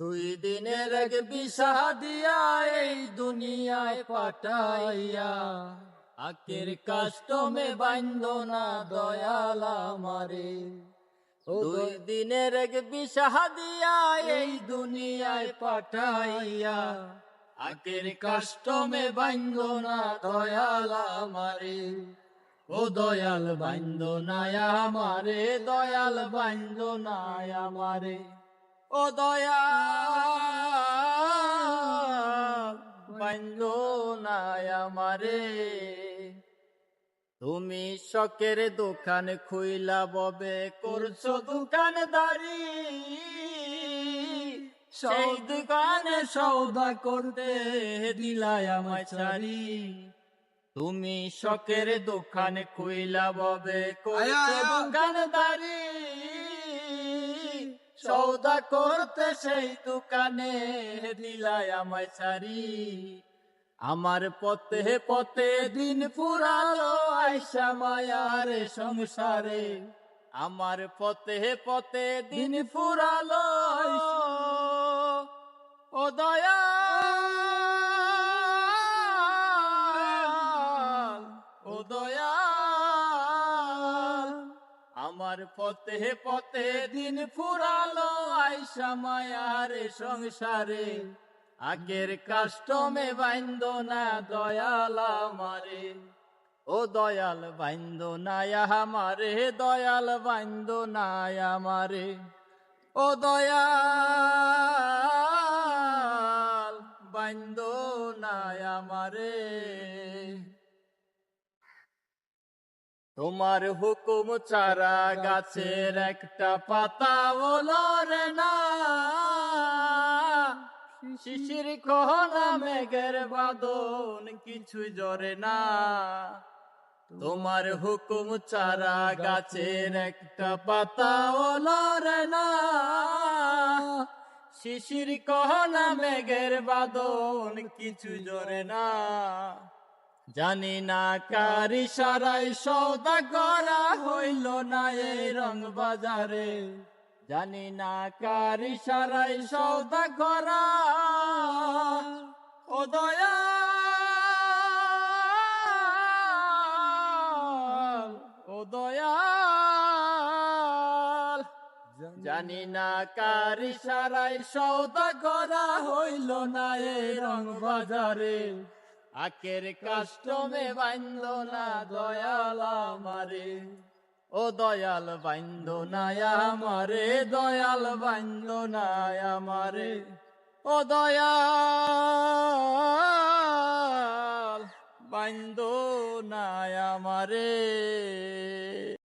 দুই দিনের এক বিষা দিয়া এই দুনিয়ায় পাঠাইয়া আকের কাষ্টমে বান্ধ না দয়াল আমারে। দুই দিনের এক বিষা দিয়া এই দুনিয়ায় পাঠাইয়া আকের কাষ্টমে বান্ধ না দয়াল আমারে। ও দয়াল বান্ধ নাই আমারে, দয়াল বান্ধ নাই আমারে। ও বান্ধ নাই আমারে। তুমি শখের দোকান খুইলা ববে করছ দোকানদারি। সেই দোকানে সৌদা করতে দিলাই আমায় ছাড়ি তুমি শখের দোকানে খুইলা ববে করছ দোকানদারি। সৌদা করতে সেই দোকানে দিলাই আমায় সারি আমার পথে পথে দিন পুরালো আয়সা মায়ার সংসারে। আমার পথে পথে দিন ফুরালো ও দয়া আমার পথে পথে দিন ফুরালো আয়সা মায়ার সংসারে। আগের কাষ্টমে বাইন্দ না দয়াল আমারে। ও দয়াল বাইন্দ না আমারে, দয়াল বাইন্দ না আমারে। ও দয়াল বাইন্দ না আমারে। তোমার হুকুম চারা গাছের একটা পাতা ওলরে না। শিশির কহনা মেঘের বাদন কিছু জরে না। তোমার হুকুম চারা গাছের একটা পাতা ওলরে না। শিশির কহনা মেঘের বাদন কিছু জরে না। জানি না কারি সারাই সৌদা করা হইল না এই রং বাজারে। জানি না কারি সারাই সৌদা করা ও দয়া ও দয়াল। জানি না কারি সারাই সৌদা করা হইল না এই রং বাজারে। আকের কাষ্টমে বাইন্দ না, দয়াল আমারে। ও দয়াল বাইন্দ না, আমারে। দয়াল বাইন্দ না, আমারে। ও দয়াল বাইন্দ না, আমারে।